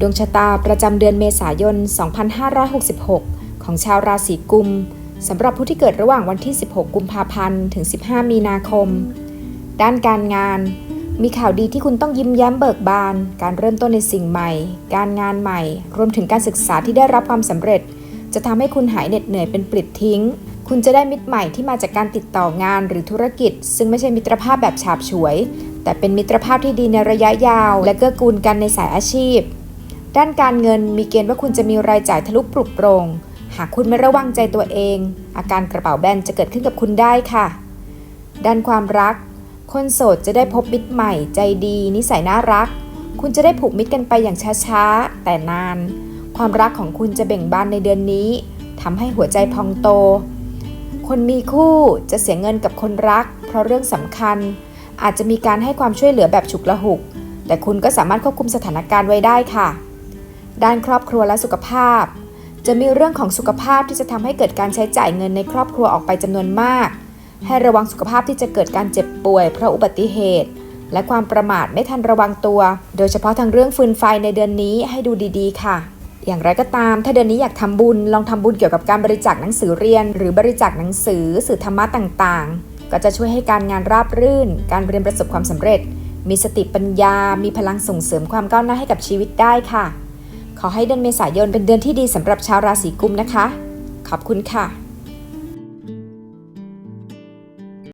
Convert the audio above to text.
ดวงชะตาประจำเดือนเมษายน 2566 ของชาวราศีกุมสำหรับผู้ที่เกิดระหว่างวันที่ 16 กุมภาพันธ์ ถึง 15 มีนาคม ด้านการงาน มีข่าวดีที่คุณต้องยิ้มแย้มเบิกบาน การเริ่มต้นในสิ่งใหม่ การงานใหม่ รวมถึงการศึกษาที่ได้รับความสำเร็จ จะทำให้คุณหายเหน็ดเหนื่อยเป็นปลิดทิ้ง คุณจะได้มิตรใหม่ที่มาจากการติดต่องานหรือธุรกิจ ซึ่งไม่ใช่มิตรภาพแบบฉาบฉวย แต่เป็นมิตรภาพที่ดีในระยะยาว และเกื้อกูลกันในสายอาชีพ ด้านการเงินมีเกณฑ์ว่าคุณจะมีรายจ่ายทะลุปลุกโปรง หากคุณไม่ระวังใจตัวเอง อาการกระเป๋าแบนจะเกิดขึ้นกับคุณได้ค่ะ ด้านความรัก คนโสดจะได้พบมิตรใหม่ ใจดี นิสัยน่ารัก คุณจะได้ผูกมิตรกันไปอย่างช้าๆ แต่นาน ความรักของคุณจะเบ่งบานในเดือนนี้ทำให้หัวใจพองโต คนมีคู่จะเสียเงินกับคนรัก เพราะเรื่องสำคัญ อาจจะมีการให้ความช่วยเหลือแบบฉุกละหุก แต่คุณก็สามารถควบคุมสถานการณ์ไว้ได้ค่ะ ด้านครอบครัวและสุขภาพ จะมีเรื่องของสุขภาพที่จะทำให้เกิดการใช้จ่ายเงินในครอบครัวออกไปจำนวนมาก ให้ระวังสุขภาพที่จะเกิดการเจ็บป่วยเพราะอุบัติเหตุ และความประมาทไม่ทันระวังตัว โดยเฉพาะทางเรื่องฟืนไฟในเดือนนี้ให้ดูดีๆ ค่ะ อย่างไรก็ตาม ถ้าเดือนนี้อยากทำบุญลองทำบุญเกี่ยวกับการบริจาคหนังสือเรียน หรือบริจาคหนังสือสื่อธรรมะต่างๆ ก็จะช่วยให้การงานราบรื่น การเรียนประสบความสำเร็จมีสติปัญญา มีพลังส่งเสริมความก้าวหน้าให้กับชีวิตได้ค่ะ ขอให้เดือนเมษายนเป็นเดือนที่ดีสำหรับชาวราศีกุมนะคะ ขอบคุณค่ะ